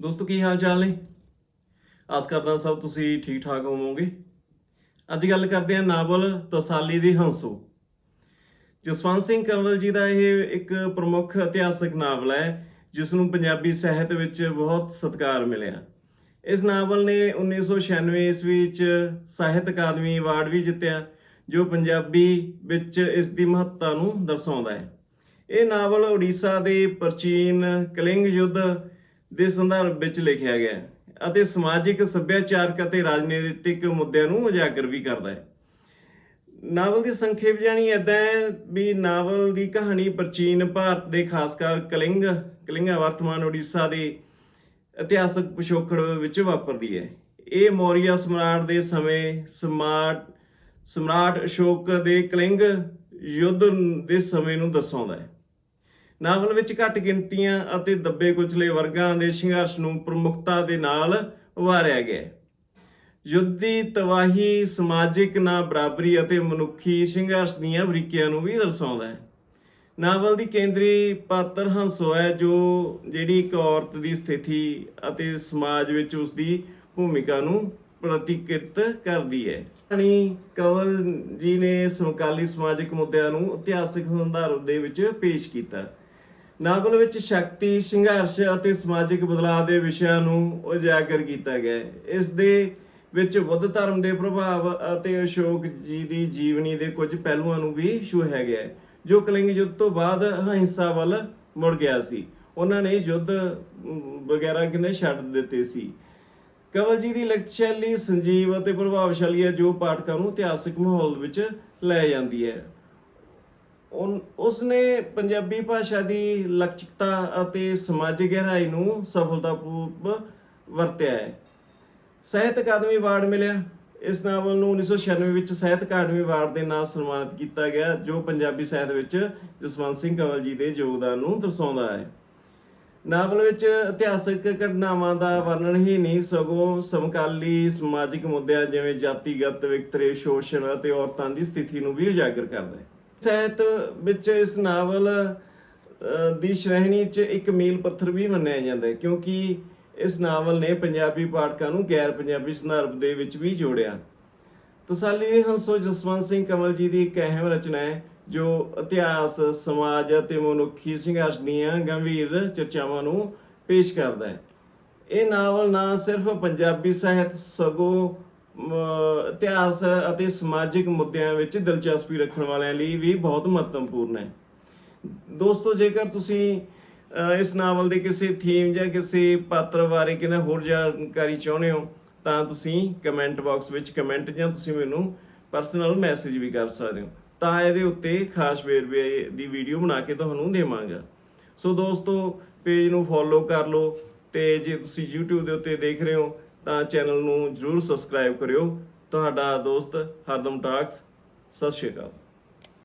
ਦੋਸਤੋ, ਕੀ ਹਾਲ ਚਾਲ ਨੇ? ਆਸ ਕਰਦਾ ਸਭ ਤੁਸੀਂ ਠੀਕ ਠਾਕ ਹੋਵੋਗੇ। ਅੱਜ ਗੱਲ ਕਰਦੇ ਹਾਂ ਨਾਵਲ ਤਸਾਲੀ ਦੀ ਹੰਸੂ। ਜਸਵੰਤ ਸਿੰਘ ਕੰਵਲ ਜੀ ਦਾ ਇਹ ਇੱਕ ਪ੍ਰਮੁੱਖ ਇਤਿਹਾਸਕ ਨਾਵਲ ਹੈ, ਜਿਸ ਨੂੰ ਪੰਜਾਬੀ ਸਾਹਿਤ ਵਿੱਚ ਬਹੁਤ ਸਤਿਕਾਰ ਮਿਲਿਆ। ਇਸ ਨਾਵਲ ਨੇ 1996 ਈਸਵੀ ਵਿੱਚ ਸਾਹਿਤ ਅਕਾਦਮੀ ਅਵਾਰਡ ਵੀ ਜਿੱਤਿਆ, ਜੋ ਪੰਜਾਬੀ ਵਿੱਚ ਇਸ ਦੀ ਮਹੱਤਤਾ ਨੂੰ ਦਰਸਾਉਂਦਾ ਹੈ। ਇਹ ਨਾਵਲ ਓਡੀਸ਼ਾ ਦੇ ਪ੍ਰਾਚੀਨ ਕਲਿੰਗ ਯੁੱਧ ਦੇ ਸੰਦਰਭ ਵਿੱਚ ਲਿਖਿਆ ਗਿਆ ਹੈ ਅਤੇ ਸਮਾਜਿਕ ਸੱਭਿਆਚਾਰਕ ਅਤੇ ਰਾਜਨੀਤਿਕ ਮੁੱਦਿਆਂ ਨੂੰ ਉਜਾਗਰ ਵੀ ਕਰਦਾ ਹੈ। ਨਾਵਲ ਦੀ ਸੰਖੇਪ ਜਾਣੀ ਇਦਾਂ ਹੈ ਵੀ ਨਾਵਲ ਦੀ ਕਹਾਣੀ ਪ੍ਰਾਚੀਨ ਭਾਰਤ ਦੇ ਖਾਸ ਕਰ ਕਲਿੰਗ, ਕਲਿੰਗਾ ਵਰਤਮਾਨ ਓਡੀਸ਼ਾ ਦੇ ਇਤਿਹਾਸਕ ਪਿਛੋਕੜ ਵਿੱਚ ਵਾਪਰਦੀ ਹੈ। ਇਹ ਮੌਰੀਆ ਸਮਰਾਟ ਦੇ ਸਮੇਂ ਸਮਾਰਟ ਸਮਰਾਟ ਅਸ਼ੋਕ ਦੇ ਕਲਿੰਗ ਯੁੱਧ ਦੇ ਸਮੇਂ ਨੂੰ ਦਰਸਾਉਂਦਾ ਹੈ। ਨਾਵਲ ਵਿੱਚ ਘੱਟ ਗਿਣਤੀਆਂ ਅਤੇ ਦੱਬੇ ਕੁਚਲੇ ਵਰਗਾਂ ਦੇ ਸੰਘਰਸ਼ ਨੂੰ ਪ੍ਰਮੁੱਖਤਾ ਦੇ ਨਾਲ ਉਭਾਰਿਆ ਗਿਆ ਹੈ। ਯੁੱਧ ਦੀ ਤਬਾਹੀ, ਸਮਾਜਿਕ ਨਾ ਬਰਾਬਰੀ ਅਤੇ ਮਨੁੱਖੀ ਸੰਘਰਸ਼ ਦੀਆਂ ਬਰੀਕੀਆਂ ਨੂੰ ਵੀ ਦਰਸਾਉਂਦਾ ਹੈ। ਨਾਵਲ ਦੀ ਕੇਂਦਰੀ ਪਾਤਰ ਹੰਸੋ ਹੈ, ਜੋ ਜਿਹੜੀ ਇੱਕ ਔਰਤ ਦੀ ਸਥਿਤੀ ਅਤੇ ਸਮਾਜ ਵਿੱਚ ਉਸ ਦੀ ਭੂਮਿਕਾ ਨੂੰ ਪ੍ਰਤੀਕਿਤ ਕਰਦੀ ਹੈ। ਕਹਾਣੀ ਕਵਲ ਜੀ ਨੇ ਸਮਕਾਲੀ ਸਮਾਜਿਕ ਮੁੱਦਿਆਂ ਨੂੰ ਇਤਿਹਾਸਕ ਸੰਦਰਭ ਦੇ ਵਿੱਚ ਪੇਸ਼ ਕੀਤਾ। ਨਾਵਲ ਵਿੱਚ ਸ਼ਕਤੀ, ਸੰਘਰਸ਼ ਅਤੇ ਸਮਾਜਿਕ ਬਦਲਾਅ ਦੇ ਵਿਸ਼ਿਆਂ ਨੂੰ ਉਜਾਗਰ ਕੀਤਾ ਗਿਆ ਹੈ। ਇਸ ਦੇ ਵਿੱਚ ਬੁੱਧ ਧਰਮ ਦੇ ਪ੍ਰਭਾਵ ਅਤੇ ਅਸ਼ੋਕ ਜੀ ਦੀ ਜੀਵਨੀ ਦੇ ਕੁਝ ਪਹਿਲੂਆਂ ਨੂੰ ਵੀ ਛੂਹਿਆ ਗਿਆ ਹੈ, ਜੋ ਕਲਿੰਗ ਯੁੱਧ ਤੋਂ ਬਾਅਦ ਅਹਿੰਸਾ ਵੱਲ ਮੁੜ ਗਿਆ ਸੀ। ਉਹਨਾਂ ਨੇ ਯੁੱਧ ਵਗੈਰਾ ਕਿੰਨੇ ਛੱਡ ਦਿੱਤੇ ਸੀ। ਕਵਲ ਜੀ ਦੀ ਲਿਖਤ ਸ਼ੈਲੀ ਸੰਜੀਵ ਅਤੇ ਪ੍ਰਭਾਵਸ਼ਾਲੀ ਹੈ, ਜੋ ਪਾਠਕਾਂ ਨੂੰ ਇਤਿਹਾਸਿਕ ਮਾਹੌਲ ਵਿੱਚ ਲੈ ਜਾਂਦੀ ਹੈ। ਉਸ ਨੇ ਪੰਜਾਬੀ ਭਾਸ਼ਾ ਦੀ ਲਚਕਤਾ ਅਤੇ ਸਮਾਜਿਕ ਗਹਿਰਾਈ ਨੂੰ ਸਫਲਤਾਪੂਰਵਕ ਵਰਤਿਆ ਹੈ। ਸਾਹਿਤ ਅਕਾਦਮੀ ਅਵਾਰਡ ਮਿਲਿਆ। ਇਸ ਨਾਵਲ ਨੂੰ 1996 ਵਿੱਚ ਸਾਹਿਤ ਅਕਾਦਮੀ ਅਵਾਰਡ ਦੇ ਨਾਲ ਸਨਮਾਨਿਤ ਕੀਤਾ ਗਿਆ, ਜੋ ਪੰਜਾਬੀ ਸਾਹਿਤ ਵਿੱਚ ਜਸਵੰਤ ਸਿੰਘ ਕੰਵਲ ਜੀ ਦੇ ਯੋਗਦਾਨ ਨੂੰ ਦਰਸਾਉਂਦਾ ਹੈ। ਨਾਵਲ ਵਿੱਚ ਇਤਿਹਾਸਕ ਘਟਨਾਵਾਂ ਦਾ ਵਰਣਨ ਹੀ ਨਹੀਂ, ਸਗੋਂ ਸਮਕਾਲੀ ਸਮਾਜਿਕ ਮੁੱਦਿਆਂ ਜਿਵੇਂ ਜਾਤੀਗਤ ਵਿਤਕਰੇ ਸ਼ੋਸ਼ਣ ਅਤੇ ਔਰਤਾਂ ਦੀ ਸਥਿਤੀ ਨੂੰ ਵੀ ਉਜਾਗਰ ਕਰਦਾ ਹੈ। ਸਾਹਿਤ ਵਿੱਚ ਇਸ ਨਾਵਲ ਦੀ ਸ਼੍ਰੇਣੀ 'ਚ ਇੱਕ ਮੀਲ ਪੱਥਰ ਵੀ ਮੰਨਿਆ ਜਾਂਦਾ ਹੈ, ਕਿਉਂਕਿ ਇਸ ਨਾਵਲ ਨੇ ਪੰਜਾਬੀ ਪਾਠਕਾਂ ਨੂੰ ਗੈਰ ਪੰਜਾਬੀ ਸੰਦਰਭ ਦੇ ਵਿੱਚ ਵੀ ਜੋੜਿਆ। ਤਸੱਲੀ ਦੀ ਹੰਸੋ ਜਸਵੰਤ ਸਿੰਘ ਕਮਲ ਜੀ ਦੀ ਇੱਕ ਅਹਿਮ ਰਚਨਾ ਹੈ, ਜੋ ਇਤਿਹਾਸ, ਸਮਾਜ ਅਤੇ ਮਨੁੱਖੀ ਸੰਘਰਸ਼ ਦੀਆਂ ਗੰਭੀਰ ਚਰਚਾਵਾਂ ਨੂੰ ਪੇਸ਼ ਕਰਦਾ ਹੈ। ਇਹ ਨਾਵਲ ਨਾ ਸਿਰਫ ਪੰਜਾਬੀ ਸਾਹਿਤ ਸਗੋਂ ਇਤਿਹਾਸ ਅਤੇ ਸਮਾਜਿਕ ਮੁੱਦਿਆਂ ਵਿੱਚ ਦਿਲਚਸਪੀ ਰੱਖਣ ਵਾਲਿਆਂ ਲਈ ਵੀ ਬਹੁਤ ਮਹੱਤਵਪੂਰਨ ਹੈ। ਦੋਸਤੋ, ਜੇਕਰ ਤੁਸੀਂ ਇਸ ਨਾਵਲ ਦੇ ਕਿਸੇ ਥੀਮ ਜਾਂ ਕਿਸੇ ਪਾਤਰ ਬਾਰੇ ਕਿਤੇ ਹੋਰ ਜਾਣਕਾਰੀ ਚਾਹੁੰਦੇ ਹੋ, ਤਾਂ ਤੁਸੀਂ ਕਮੈਂਟ ਬਾਕਸ ਵਿੱਚ ਕਮੈਂਟ ਜਾਂ ਤੁਸੀਂ ਮੈਨੂੰ ਪਰਸਨਲ ਮੈਸੇਜ ਵੀ ਕਰ ਸਕਦੇ ਹੋ। ਤਾਂ ਇਹਦੇ ਉੱਤੇ ਖਾਸ ਵੇਰਵੇ ਦੀ ਵੀਡੀਓ ਬਣਾ ਕੇ ਤੁਹਾਨੂੰ ਦੇਵਾਂਗਾ। ਸੋ ਦੋਸਤੋ, ਪੇਜ ਨੂੰ ਫੋਲੋ ਕਰ ਲਓ ਤੇ ਜੇ ਤੁਸੀਂ YouTube ਦੇ ਉੱਤੇ ਦੇਖ ਰਹੇ ਹੋ ਤਾਂ ਚੈਨਲ ਨੂੰ ਜਰੂਰ ਸਬਸਕ੍ਰਾਈਬ ਕਰਿਓ। ਤੁਹਾਡਾ ਦੋਸਤ ਹਰਦਮ ਟਾਕਸ ਸਤਿ ਸ਼੍ਰੀ ਅਕਾਲ।